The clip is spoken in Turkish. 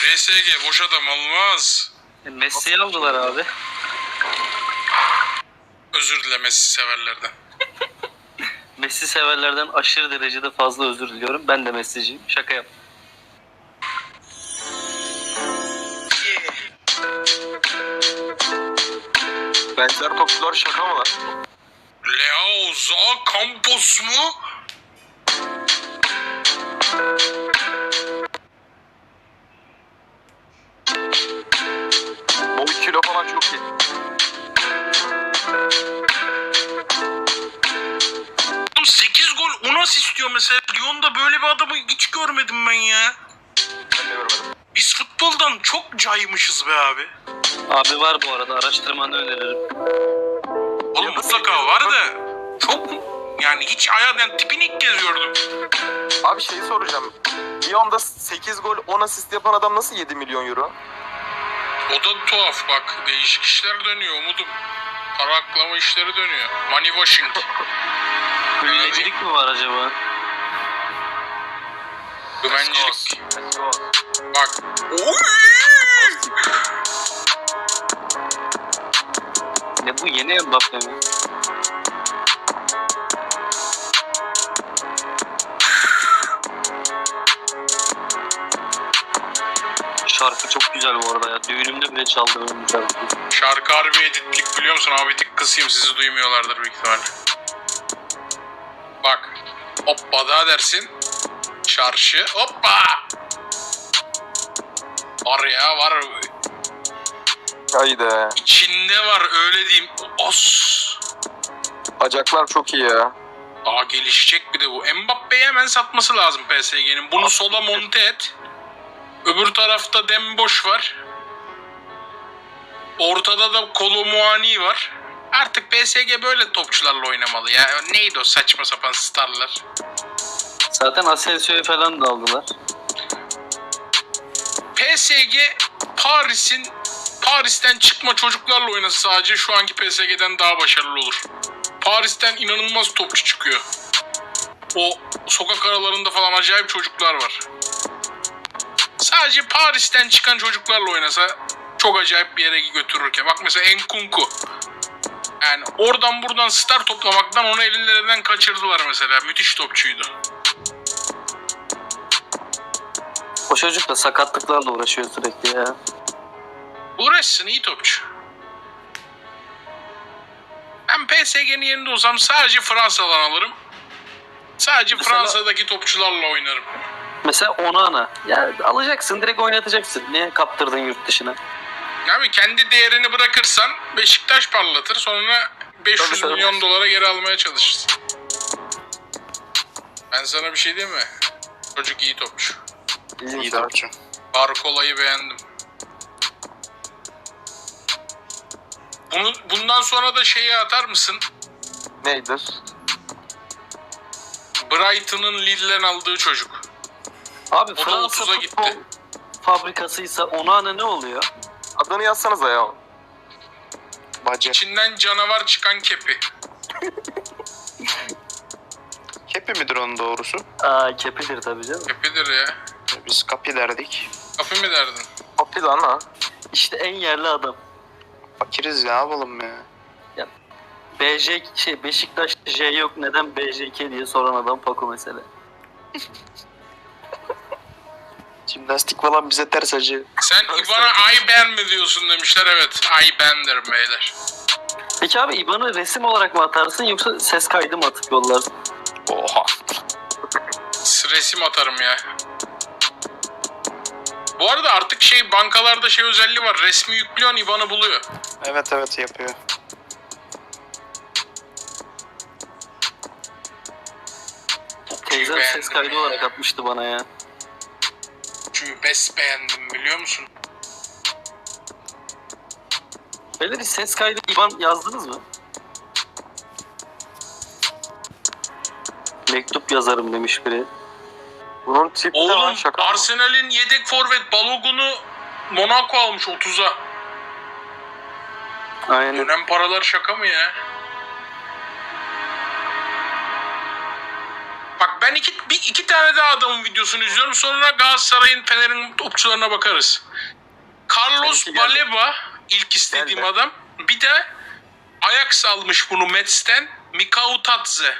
PSG boş adam olmaz. E, Messi'yi aldılar abi. Özür dile Messi severlerden. Messi severlerden aşırı derecede fazla özür diliyorum. Ben de Messi'ciyim. Şaka yap. Benzer topçular şaka mı lan? Leao Za Campos mu? 8 gol 10 asist diyor mesela. Lyon'da böyle bir adamı hiç görmedim ben ya. Ben de görmedim. Biz futboldan çok caymışız be abi. Abi var bu arada araştırmanı öneririm. Oğlum Ya mutlaka var da çok yani hiç ayağı yani tipini ilk kez gördüm. Abi şeyi soracağım. Lyon'da 8 gol 10 asist yapan adam nasıl 7 milyon euro? O da tuhaf bak. Değişik işler dönüyor umudum. Para aklama işleri dönüyor. Money washing. Hüllecilik mi var acaba? Güvencilik. Bak. Oy! Ne bu yeni Mbappe mi? Şarkı çok güzel bu arada ya. Düğünümde bile çaldım ben bu şarkıyı. Şarkı harbi editlik biliyor musun? Abi tık kısayım sizi duymuyorlardır büyük ihtimalle. Bak. Hoppa daha dersin. Çarşı. Hoppa. Var ya var. Haydi. İçinde var öyle diyeyim. Os. Bacaklar çok iyi ya. Aa gelişecek bir de bu. Mbappe'yi hemen satması lazım PSG'nin. Bunu sola monte et. Öbür tarafta Demboş var. Ortada da Kolomuani var. Artık PSG böyle topçularla oynamalı ya. Neydi o saçma sapan starlar? Zaten Asensio'yu falan da aldılar. PSG Paris'in Paris'ten çıkma çocuklarla oynasa sadece şu anki PSG'den daha başarılı olur. Paris'ten inanılmaz topçu çıkıyor. O sokak aralarında falan acayip çocuklar var. Sadece Paris'ten çıkan çocuklarla oynasa çok acayip bir yere götürürken. Bak mesela Enkunku. Yani oradan buradan star toplamaktan onu ellerinden kaçırdılar mesela. Müthiş topçuydu. O çocuk da sakatlıklarla uğraşıyor sürekli ya. Uğraşsın iyi topçu. Ben PSG'nin yerinde olsam sadece Fransa'dan alırım. Sadece Mesela- Fransa'daki topçularla oynarım. Mesela Onana. Ya alacaksın direkt oynatacaksın. Niye kaptırdın yurt dışına? Abi kendi değerini bırakırsan Beşiktaş parlatır sonra 500 Tabii, tabii. milyon dolara geri almaya çalışırsın. Ben sana bir şey diyeyim mi? Çocuk iyi topçu. İyi topçu. Barkola'yı beğendim. Bunu, bundan sonra da şeyi atar mısın? Neydir? Brighton'ın Lille'den aldığı çocuk. Abi da Fransa 30'a futbol gitti. fabrikasıysa Onana ne oluyor? Adını yazsanıza ya. Bacı. İçinden canavar çıkan kepi. Kepi midir onun doğrusu? Aa kepidir tabii canım. Kepidir ya. Biz kapi derdik. Kapı mı derdin? Papi lan ha. İşte en yerli adam. Fakiriz ne yapalım ya. BJ şey Beşiktaş J yok neden BJK diye soran adam Paco mesela. Jimnastik falan bize ters acı. Sen İvan'a Ayben mi diyorsun demişler. Evet Ayben derim beyler. Peki abi IBAN'ı resim olarak mı atarsın yoksa ses kaydı mı atıp yollarsın? Oha. Resim atarım ya. Bu arada artık şey bankalarda şey özelliği var. Resmi yüklüyorsun IBAN'ı buluyor. Evet evet yapıyor. Teyzem ses kaydı olarak atmıştı bana ya. Çünkü bes beğendim biliyor musun? Böyle bir ses kaydı IBAN yazdınız mı? Mektup yazarım demiş biri. Bunun tip ne lan Oğlum şaka mı? Arsenal'in yedek forvet Balogun'u Monaco almış 30'a. Aynen. Dönem paralar şaka mı ya? Ben iki, bir, iki tane daha adamın videosunu izliyorum. Sonra Galatasaray'ın Fener'in topçularına bakarız. Carlos. Baleba ilk istediğim adam. Bir de Ajax almış bunu Mets'ten. Mikau Tatze.